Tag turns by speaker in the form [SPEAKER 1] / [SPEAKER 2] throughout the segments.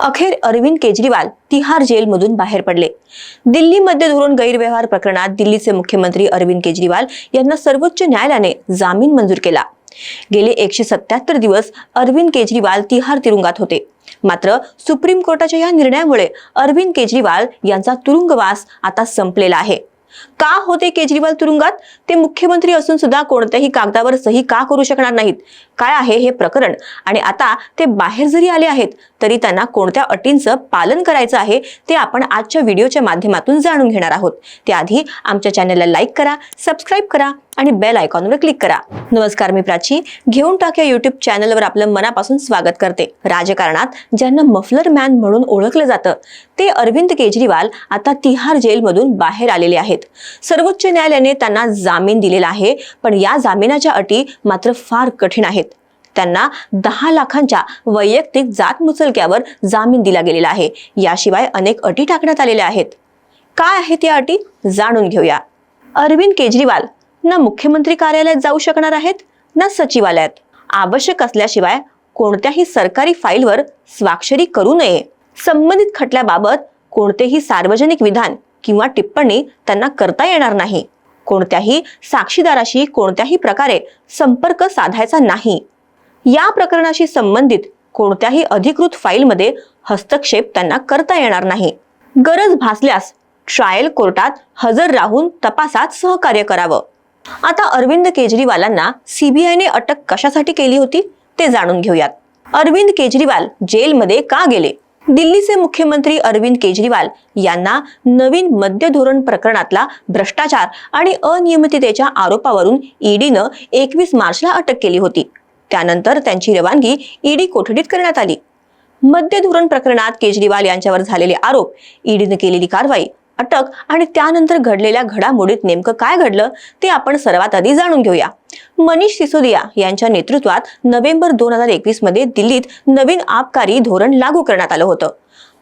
[SPEAKER 1] अखेर अरविंद केजरीवाल तिहार जेलमधून बाहेर पडले. दिल्लीमध्ये धोरण गैरव्यवहार प्रकरणात दिल्लीचे मुख्यमंत्री अरविंद केजरीवाल यांना सर्वोच्च न्यायालयाने जामीन मंजूर केला. गेले एकशे सत्याहत्तर दिवस अरविंद केजरीवाल तिहार तुरुंगात होते. मात्र सुप्रीम कोर्टाच्या या निर्णयामुळे अरविंद केजरीवाल यांचा तुरुंगवास आता संपलेला आहे. का होते केजरीवाल तुरुंगात? ते मुख्यमंत्री असून सुद्धा कोणत्याही कागदावर सही का करू शकणार नाहीत? काय आहे हे प्रकरण? आणि आता ते बाहेर जरी आले आहेत तरी त्यांना कोणत्या अटींचं पालन करायचं आहे ते आपण आजच्या व्हिडिओच्या माध्यमातून जाणून घेणार आहोत. त्याआधी आमच्या चॅनलला लाईक करा सबस्क्राईब करा आणि बेल आयकॉनवर क्लिक करा. नमस्कार मी प्राची. घेऊन टाक या युट्यूब चॅनलवर आपलं मनापासून स्वागत करते. राजकारणात ज्यांना मफलर मॅन म्हणून ओळखलं जातं ते अरविंद केजरीवाल आता तिहार जेलमधून बाहेर आलेले आहेत. सर्वोच्च न्यायालयाने त्यांना जामीन दिलेला आहे पण या जामिनाच्या अटी मात्र फार कठीण आहेत. त्यांना दहा लाखांच्या वैयक्तिक जात मुचलक्यावर जामीन दिला गेलेला आहे. याशिवाय अनेक अटी टाकण्यात आलेल्या आहेत. काय आहेत या अटी? जाणून घेऊया. अरविंद केजरीवाल ना मुख्यमंत्री कार्यालयात जाऊ शकणार आहेत ना सचिवालयात. आवश्यक असल्याशिवाय कोणत्याही सरकारी फाईलवर स्वाक्षरी करू नये. संबंधित खटल्याबाबत कोणतेही सार्वजनिक विधान किंवा टिप्पणी त्यांना करता येणार नाही. कोणत्याही साक्षीदाराशी कोणत्याही प्रकारे संपर्क साधायचा नाही. या प्रकरणाशी संबंधित कोणत्याही अधिकृत फाईलमध्ये हस्तक्षेप त्यांना करता येणार नाही. गरज भासल्यास ट्रायल कोर्टात हजर राहून तपासात सहकार्य करावं. आता अरविंद केजरीवालांना सीबीआयने अटक कशासाठी केली होती ते जाणून घेऊयात. अरविंद केजरीवाल जेलमध्ये का गेले? दिल्लीचे मुख्यमंत्री अरविंद केजरीवाल यांना नवीन मद्य धोरण प्रकरणातला भ्रष्टाचार आणि अनियमिततेच्या आरोपावरून ईडीनं एकवीस मार्चला अटक केली होती. त्यानंतर त्यांची रवानगी ईडी कोठडीत करण्यात आली. मद्य धोरण प्रकरणात केजरीवाल यांच्यावर झालेले आरोप ईडीनं केलेली कारवाई अटक आणि त्यानंतर घडलेल्या घडामोडीत नेमकं काय घडलं ते आपण सर्वात आधी जाणून घेऊया. मनीष सिसोदिया यांच्या नेतृत्वात नोव्हेंबर दोन हजार एकवीसमध्ये दिल्लीत नवीन आबकारी धोरण लागू करण्यात आलं होतं.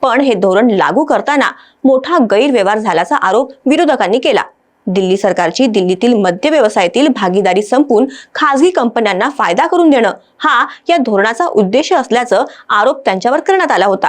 [SPEAKER 1] पण हे धोरण लागू करताना मोठा गैरव्यवहार झाल्याचा आरोप विरोधकांनी केला. दिल्ली सरकारची दिल्लीतील मद्य व्यवसायातील भागीदारी संपून खासगी कंपन्यांना फायदा करून देणं हा या धोरणाचा उद्देश असल्याचं आरोप त्यांच्यावर करण्यात आला होता.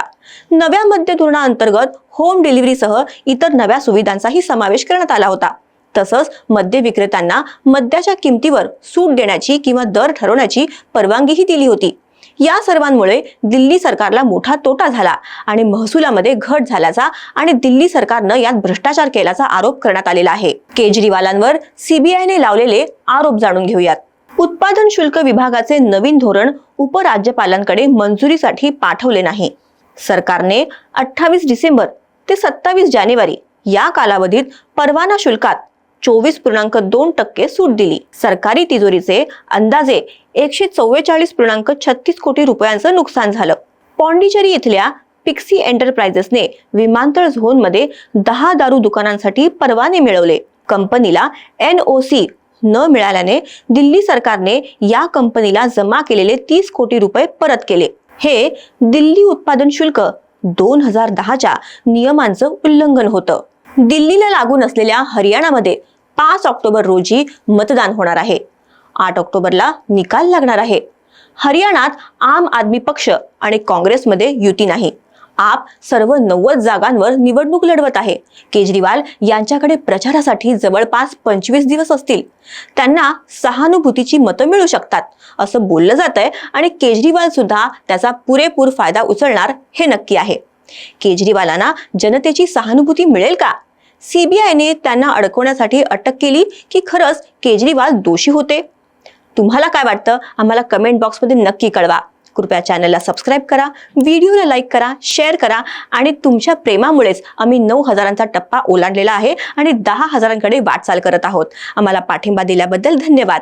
[SPEAKER 1] नव्या मद्य धोरणाअंतर्गत होम डिलिव्हरीसह इतर नव्या सुविधांचाही समावेश करण्यात आला होता. तसंच मद्य विक्रेत्यांना मद्याच्या किमतीवर सूट देण्याची किंवा दर ठरवण्याची परवानगीही दिली होती. या सर्वांमुळे दिल्ली सरकारला मोठा तोटा झाला आणि महसुलामध्ये घट झाल्याचा आणि दिल्ली सरकारनं यात भ्रष्टाचार केल्याचा आरोप करण्यात आलेला आहे. केजरीवालांवर सीबीआयने लावलेले आरोप जाणून घेऊयात. उत्पादन शुल्क विभागाचे नवीन धोरण उपराज्यपालांकडे मंजुरीसाठी पाठवले नाही. सरकारने अठ्ठावीस डिसेंबर ते सत्तावीस जानेवारी या कालावधीत परवाना शुल्कात चोवीस पूर्णांक दोन टक्के सूट दिली. सरकारी तिजोरीचे अंदाजे एकशे चव्वेचाळीस पूर्णांक छत्तीस कोटी रुपयांचं नुकसान झालं. पॉंडिचेरी इथल्या पिक्सी एंटरप्राइजेसने विमानतळ झोनमध्ये दहा दारू दुकानांसाठी परवाने मिळवले. कंपनीला एन ओ सी न मिळाल्याने दिल्ली सरकारने या कंपनीला जमा केलेले तीस कोटी रुपये परत केले. हे दिल्ली उत्पादन शुल्क दोन हजार दहाच्या नियमांचं उल्लंघन होतं. दिल्लीला लागून असलेल्या हरियाणामध्ये पाच ऑक्टोबर रोजी मतदान होणार आहे. आठ ऑक्टोबरला निकाल लागणार आहे. हरियाणात आम आदमी पक्ष आणि काँग्रेसमध्ये युती नाही. आप सर्व नव्वद जागांवर निवडणूक लढवत आहे. केजरीवाल यांच्याकडे प्रचारासाठी जवळपास पंचवीस दिवस असतील. त्यांना सहानुभूतीची मतं मिळू शकतात असं बोललं जात आहे आणि केजरीवाल सुद्धा त्याचा पुरेपूर फायदा उचलणार हे नक्की आहे. केजरीवालांना जनतेची सहानुभूती मिळेल का? सीबीआयने त्यांना अडकवण्यासाठी अटक केली की खरंच केजरीवाल दोषी होते. तुम्हाला काय वाटतं? आम्हाला कमेंट बॉक्समध्ये नक्की कळवा. कृपया चॅनलला सबस्क्राईब करा व्हिडिओला लाईक करा शेअर करा आणि तुमच्या प्रेमामुळेच आम्ही नऊ हजारांचा टप्पा ओलांडलेला आहे आणि दहा हजारांकडे वाटचाल करत आहोत. आम्हाला पाठिंबा दिल्याबद्दल धन्यवाद.